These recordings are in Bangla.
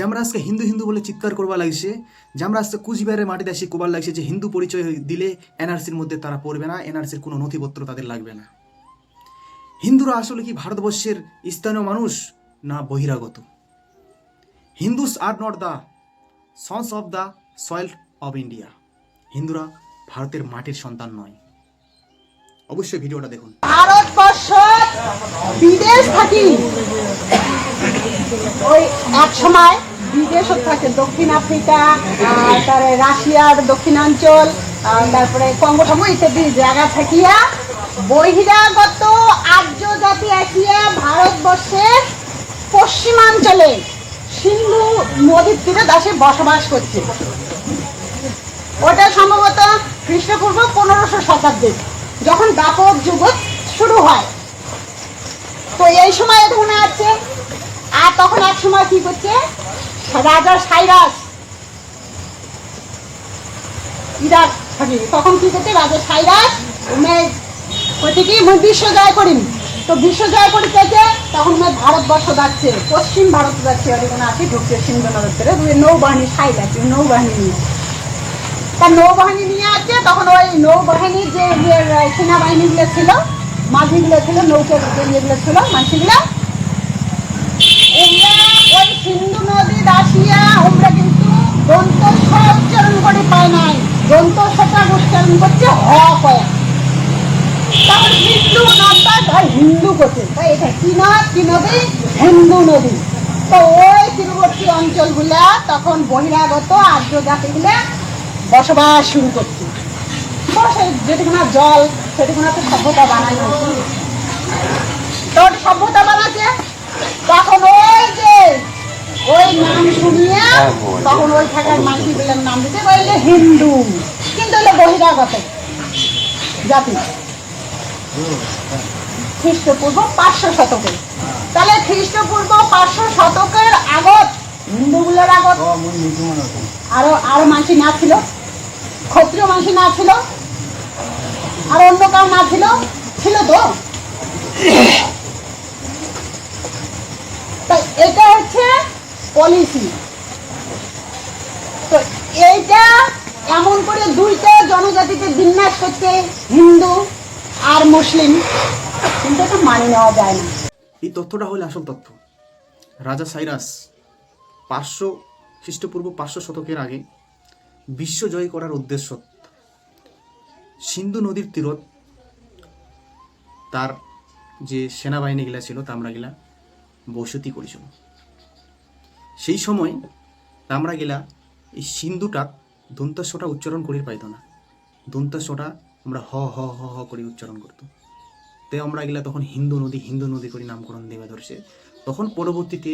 আমরা আজকে হিন্দু হিন্দু বলে চিৎকার করবা লাগছে আমরা আজকে কুচবিহারের মাটিতে আসি কোবার লাগছে যে হিন্দু পরিচয় দিলে এনআরসির মধ্যে তারা পড়বে না এনআরসির কোনো নথিপত্র তাদের লাগবে না হিন্দুরা আসলে কি ভারতবর্ষের স্থানীয় মানুষ না বহিরাগত Hindus are not the sons of the soil of India হিন্দুরা ভারতের মাটির সন্তান নয় অবশ্যই ভিডিওটা দেখুন ভারতবর্ষ বিদেশ থাকি ওই এক সময় বিদেশও থাকে, দক্ষিণ আফ্রিকা তারপরে রাশিয়ার দক্ষিণাঞ্চল তারপরে কঙ্গোসম ইত্যাদি জায়গা থাকিয়া বহিরাগত আর্য জাতি আসিয়া ভারতবর্ষের পশ্চিমাঞ্চলে সিন্ধু নদীর তীরে দাসে বসবাস করছে। ওটা সম্ভবত খ্রিস্টপূর্ব পনেরোশো শতাব্দী যখন দাপর যুগ শুরু হয়। তো এই সময় ওখানে আছে, আর তখন এক সময় কি করছে রাজা সাইরাস। ইরাক থাকি। তখন কি করছে রাজা সাইরাস তখন ভারতবর্ষ যাচ্ছে পশ্চিম ভারত যাচ্ছে ঢুকছে দুই নৌবাহিনী নৌবাহিনী নিয়ে। তার নৌবাহিনী নিয়ে আছে তখন ওই নৌবাহিনীর যে ইয়ে, সেনাবাহিনীগুলো ছিল মাঝিগুলো ছিল নৌকে ইয়েগুলো ছিল ওই সিন্ধু নদী দাসিয়া ওমরা কিন্তু দন্ত উচ্চারণ করে পায় নাই। দন্ত সটা উচ্চারণ করছে হ কয়া। তারপর হিন্দু নদটা ভাই হিন্দু করছে তাই এটা কি নদ কি নদী? হিন্দু নদী। তো ওই তীরবর্তী অঞ্চলগুলা তখন বহিরাগত আর্য জাতিগুলা বসবাস শুরু করছে। বসে যেটুকুনা জল সেটুকুনা তো সভ্যতা বানাই হয়েছে। তো সভ্যতা বানাচ্ছে তখন ওই থাকার মানুষগুলোর নাম দিতে ওই হিন্দু। কিন্তু হলো বহিরাগত জাতি। খ্রিস্টপূর্ব পাঁচশো শতকে তাহলে খ্রিস্টপূর্ব পাঁচশো শতকের আগত হিন্দুগুলোর আগত। আরও আরও মানসি না ছিল। ক্ষত্রিয় মানসি না ছিল। আর অন্য কাউ না ছিল? ছিল তো। তো এটা হচ্ছে পলিসি তো এইটা এমন করে দুইটা জনজাতিকে বিন্যাস করছে হিন্দু আর মুসলিম, কিন্তু এটা মানি নেওয়া যায় না। এই তথ্যটা হলো আসল তথ্য। রাজা সাইরাস পাঁচশো খ্রিস্টপূর্ব পাঁচশো শতকের আগে বিশ্ব জয় করার উদ্দেশ্য সিন্ধু নদীর তীরত তার যে সেনাবাহিনীগুলা ছিল তামরাগিলা বসতি করেছিল। সেই সময় তামরাগিলা এই সিন্ধুটা দন্তাস্বটা উচ্চারণ করি পাইতো না। দন্তাস্বটা আমরা হ হ হ হ করে উচ্চারণ করতো। তে আমরা গেলা তখন হিন্দু নদী হিন্দু নদী করে নামকরণ দেওয়া ধরছে। তখন পরবর্তীতে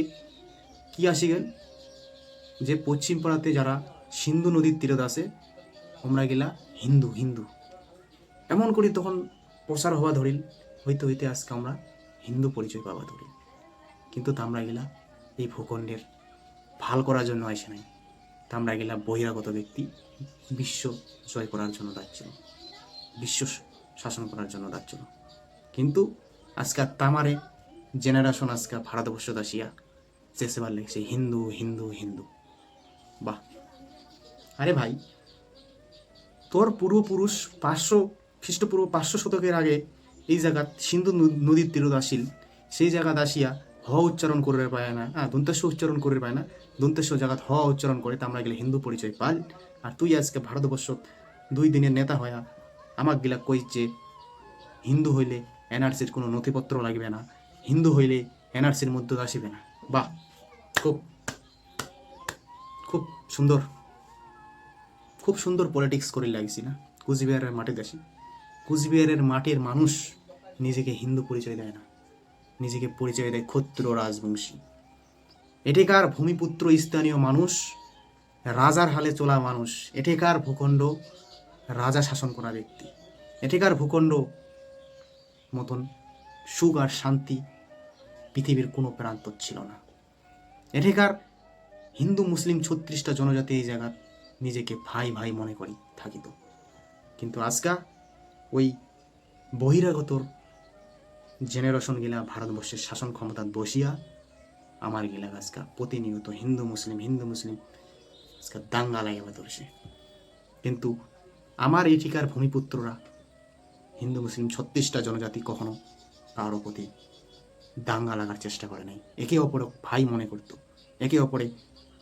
কি আসি গেল যে পশ্চিম পাড়াতে যারা সিন্ধু নদীর তীরত আছে, আমরা গেলা হিন্দু হিন্দু। এমন করে তখন প্রসার হওয়া ধরিল, হইতে হইতে আজকে আমরা হিন্দু পরিচয় পাওয়া ধরিল। কিন্তু তা আমরা গেলা এই ভূখণ্ডের ভালো করার জন্য আসে নাই। তামরা গেলা বহিরাগত ব্যক্তি বিশ্ব জয় করার জন্য যাচ্ছিল বিশ্ব শাসন করার জন্য যাচ্ছিল কিন্তু আজকে তামারে জেনারেশন আজকে ভারতবর্ষ দাসিয়া চেষেবার লেগেছে হিন্দু হিন্দু হিন্দু। বাহ। আরে ভাই, তোর পূর্বপুরুষ পাঁচশো, খ্রিস্টপূর্ব পাঁচশো শতকের আগে এই জায়গা সিন্ধু নদ- নদীর তীরত আসিল সেই জায়গা আসিয়া হ উচ্চারণ করে পায় না। হ্যাঁ দন্তেশ্ব উচ্চারণ করে পায় না। দন্তেশ্ব জায়গাত হ উচ্চারণ করে, তা আমরা গেলে হিন্দু পরিচয় পাল আর তুই আজকে ভারতবর্ষ দুই দিনের নেতা হয়া, আমাক গিলা কই যে, হিন্দু হইলে এনআরসির কোনো নথিপত্র লাগবে না। হিন্দু হইলে এনআরসির মধ্যে আসিবে না। বাহ, খুব খুব সুন্দর। খুব সুন্দর পলিটিক্স করে লাগছি না। কুচবিহারের মাঠে দেখি কুচবিহারের মাটির মানুষ নিজেকে হিন্দু পরিচয় দেয় না। নিজেকে পরিচয় দেয় ক্ষত্র রাজবংশী। এঠেকার ভূমিপুত্র স্থানীয় মানুষ, রাজার হালে চলা মানুষ, এঠেকার ভূখণ্ড রাজা শাসন করা ব্যক্তি। এঠেকার ভূখণ্ড মতন সুখ আর শান্তি পৃথিবীর কোনো প্রান্ত ছিল না। এঠেকার হিন্দু মুসলিম ছত্রিশটা জনজাতি এই জায়গা নিজেকে ভাই ভাই মনে করি থাকিত। কিন্তু আজকা ওই বহিরাগতর জেনারেশন গিলা ভারতবর্ষের শাসন ক্ষমতা বসিয়া আমার গিলা আজকা প্রতিনিয়ত হিন্দু মুসলিম হিন্দু মুসলিম আজকে দাঙ্গা লাগাবে ধরছে। কিন্তু আমার এঠিকার ভূমিপুত্ররা, হিন্দু মুসলিম ছত্রিশটা জনজাতি কখনো কারও প্রতি দাঙ্গা লাগার চেষ্টা করে নাই। একে অপরে ভাই মনে করতো, একে অপরে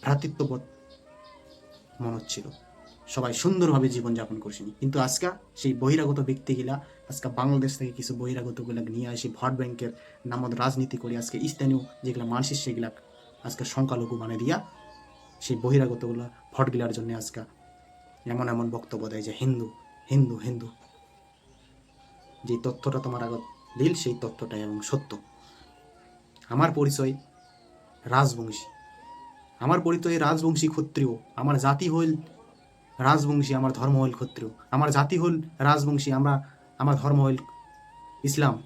ভ্রাতৃত্ববোধ মনে হচ্ছিল। সবাই সুন্দরভাবে জীবনযাপন করছেন। কিন্তু আজকা সেই বহিরাগত ব্যক্তিগুলা, আজকে বাংলাদেশ থেকে কিছু বহিরাগতগুলা নিয়ে আসি ভোট ব্যাংকের নামত রাজনীতি করে আজকে স্থানীয় যেগুলা মানুষের সেগুলা আজকে সংখ্যালঘু মানে দিয়া সেই বহিরাগতগুলা ভোটগুলার জন্য আজকে এমন এমন বক্তব্য দেয় যে, হিন্দু হিন্দু হিন্দু। যে তথ্যটা তোমার আগত দিল, সেই তথ্যটা এবং সত্য। আমার পরিচয় রাজবংশী। আমার পরিচয় রাজবংশী ক্ষত্রিয়। আমার জাতি হইল রাজবংশী আমার ধর্ম হইল ক্ষত্রিয়। আমার জাতি হল রাজবংশী আমরা, আমার ধর্ম হইল ইসলাম।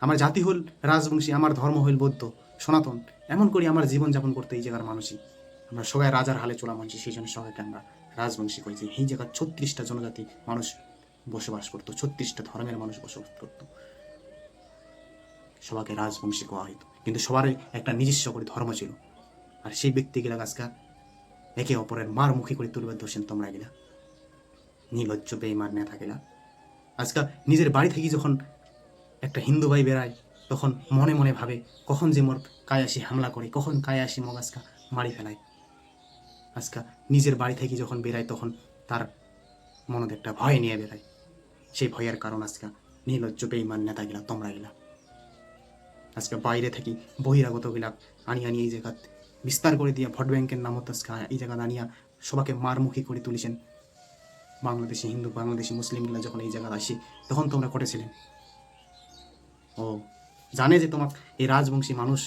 আমার জাতি হল রাজবংশী আমার ধর্ম হইল বৌদ্ধ। সনাতন। এমন করি আমার জীবনযাপন করতে এই জায়গার মানুষই। আমরা সবাই রাজার হালে চোলা মানছি সেই জন্য সবাইকে আমরা রাজবংশী করেছি এই জায়গার ছত্রিশটা জনজাতি মানুষ বসবাস করতো, ছত্রিশটা ধর্মের মানুষ বসবাস করতো। সবাইকে রাজবংশী কোয়া হইতো। কিন্তু সবার একটা নিজস্ব করে ধর্ম ছিল। আর সেই ব্যক্তিগুলা আজকা একে অপরের মার মুখী করে তুলবে দোষেন তোমরা গেলা। নির্লজ্জ বেইমার নেতা গেলা। আজকাল নিজের বাড়ি থেকে যখন একটা হিন্দু ভাই বেড়ায় তখন মনে মনে ভাবে, কখন যে মোর কায় আসি হামলা করে, কখন কায় আসি মগ আজকা মারি ফেলায়। আজকা নিজের বাড়ি থেকে যখন বেড়ায় তখন তার মনে একটা ভয় নিয়ে বেড়ায় সেই ভয়ের কারণ আজকা নির্লজ্জ বেইমান নেতা গেলা, তোমরা গেলা। আজকে বাইরে থেকে বহিরাগত গেলা আনি আনি এই জায়গা বিস্তার করে দিয়া ভোট ব্যাংকের নামত আজকে এই জায়গা আনিয়া সবাকে মারমুখী করে তুলেছেন। বাংলাদেশি হিন্দু, বাংলাদেশি মুসলিমগুলা যখন এই জায়গায় আসি, তখন তোমরা করেছিলেন ও, জানে যে তোমাক এই রাজবংশী মানুষ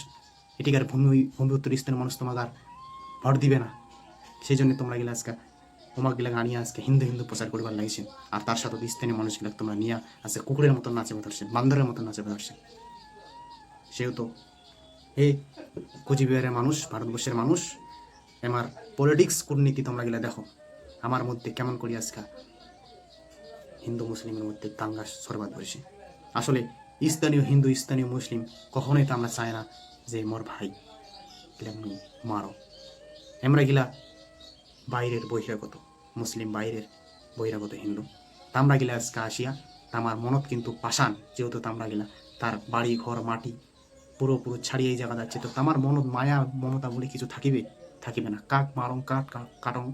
এটিকার ভূমি ভূমি উত্তর স্থানের মানুষ তোমাকে আর ভোট দিবে না। সেই জন্য তোমরা গেলে আজকে, তোমাক গেলে আনিয়ে আজকে হিন্দু হিন্দু প্রচার করবার লাগছেন। আর তার সাথে স্থানীয় মানুষগুলো তোমরা নিয়ে আজকে কুকুরের মতন নাচে ধরছেন বান্দরের মতন নাচে ধরছেন সেহেতু এই কুচবিহারের মানুষ, ভারতবর্ষের মানুষ আমার পলিটিক্স কূটনীতি তোমরা গেলে দেখো। আমার মধ্যে কেমন করি আজকা? হিন্দু, মুসলিমের মধ্যে দাঙ্গা সর্বাদ ধরেছে আসলে স্থানীয় হিন্দু, স্থানীয় মুসলিম কখনোই তো আমরা চাই না যে মোর ভাই মারো। আমরা গিলা বাইরের বহিরাগত, মুসলিম বাইরের বহিরাগত হিন্দু। তামরা গিলা আজকে আসিয়া তামার মনত কিন্তু পাষাণ, যেহেতু তামরা গিলা তার বাড়ি, ঘর, মাটি পুরো পুরো ছাড়িয়ে এই জায়গা যাচ্ছে। তো তামার মনত মায়া, মমতা বলে কিছু থাকিবে? থাকিবে না। কাক মারং কাট কাটং,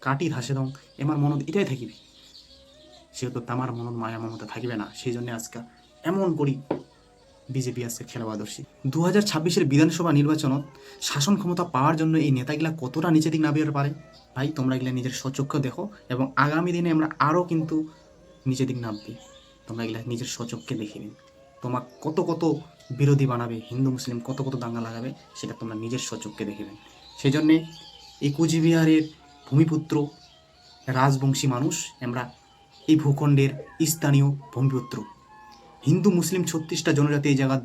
কাটি ধাসে দং এমার মনত এটাই থাকিবে। সেহেতু তামার মনত মায়া, মমতা থাকিবে না। সেই জন্য আজকে এমন করি বিজেপি আজকে খেলাবা দর্শী। দু হাজার ছাব্বিশের বিধানসভা নির্বাচনত শাসন ক্ষমতা পাওয়ার জন্য এই নেতাগুলা কতটা নিচের দিক নামিয়ে পারে? ভাই, তোমরা এগুলা নিজের সচক্ষে দেখো এবং আগামী দিনে আমরা আরও কিন্তু নিচের দিক নামবে। তোমরা এগুলা নিজের সচক্ষে দেখে নিন। তোমার কত কত বিরোধী বানাবে, হিন্দু, মুসলিম, কত কত দাঙ্গা লাগাবে, সেটা তোমরা নিজের সচক্ষে দেখবেন সেই জন্যে এই কুচবিহারের ভূমিপুত্র রাজবংশী মানুষ, আমরা এই ভূখণ্ডের স্থানীয় ভূমিপুত্র। হিন্দু, মুসলিম ছত্রিশটা জনজাতি এই জায়গা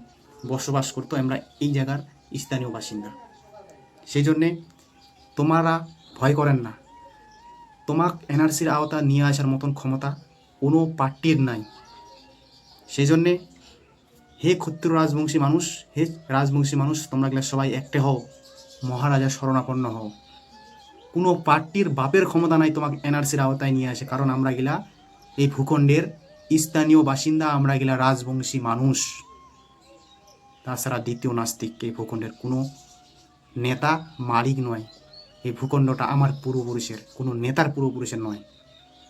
বসবাস করতো, আমরা এই জায়গার স্থানীয় বাসিন্দা। সেই জন্যে তোমারা ভয় করেন না। তোমাক এনআরসির আওতা নিয়ে আসার মতন ক্ষমতা কোনো পার্টির নাই। সেই জন্যে হে ক্ষত্রিয় রাজবংশী মানুষ, হে রাজবংশী মানুষ, তোমরা গেলে সবাই একটে হও, মহারাজা শরণাপন্ন হও। কোনো পার্টির বাপের ক্ষমতা নাই তোমাকে এনআরসির আওতায় নিয়ে আসে, কারণ আমরা গেলা এই ভূখণ্ডের স্থানীয় বাসিন্দা, আমরা গেলা রাজবংশী মানুষ। তাছাড়া দ্বিতীয় নাস্তিক এই ভূখণ্ডের কোনো নেতা, মালিক নয়। এই ভূখণ্ডটা আমার পূর্বপুরুষের, কোনো নেতার পূর্বপুরুষের নয়।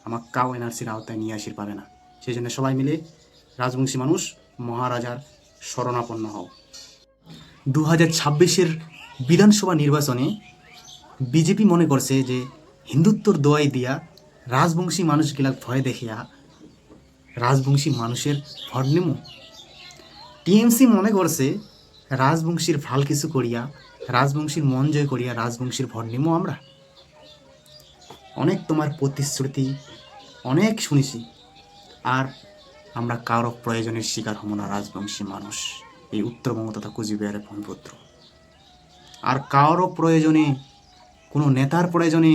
আমার কাউ এনআরসির আওতায় নিয়ে আসির পাবে না। সেই জন্য সবাই মিলে রাজবংশী মানুষ মহারাজার শরণাপন্ন হও। দু হাজার ছাব্বিশের বিধানসভা নির্বাচনে বিজেপি মনে করছে যে হিন্দুত্বর দোয়াই দিয়া রাজবংশী মানুষগুলা ভয় দেখিয়া রাজবংশী মানুষের ভোট নেব টিএমসি মনে করছে রাজবংশীর ভালো কিছু করিয়া, রাজবংশীর মন জয় করিয়া রাজবংশীর ভোট নেব আমরা। অনেক তোমার প্রতিশ্রুতি, অনেক শুনেছি। আর আমরা কারও প্রয়োজনের শিকার হব না, রাজবংশী মানুষ। এই উত্তরবঙ্গ তথা কুচবিহারের ভূমিপুত্র আর কারও প্রয়োজনে, কোনো নেতার প্রয়োজনে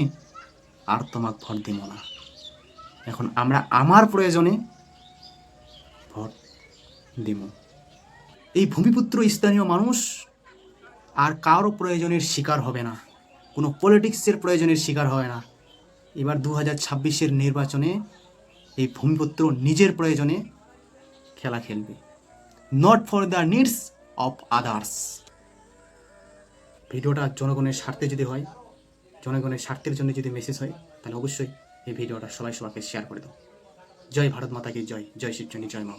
আর তোমাক ভোট দিব না। এখন আমরা আমার প্রয়োজনে ভোট দিব এই ভূমিপুত্র স্থানীয় মানুষ আর কারও প্রয়োজনের শিকার হবে না। কোনো পলিটিক্সের প্রয়োজনের শিকার হবে না। এবার দু হাজার ছাব্বিশের নির্বাচনে এই ভূমিপুত্র নিজের প্রয়োজনে খেলা খেলবে। Not for the needs of others ভিডিওটা জনগণের স্বার্থে যদি হয়, জনগণের স্বার্থের জন্য যদি মেসেজ হয়, তাহলে অবশ্যই এই ভিডিওটা সবাই সবাইকে শেয়ার করে দাও। জয় ভারত মাতাকে, জয় জয় শিবচনী জয় মা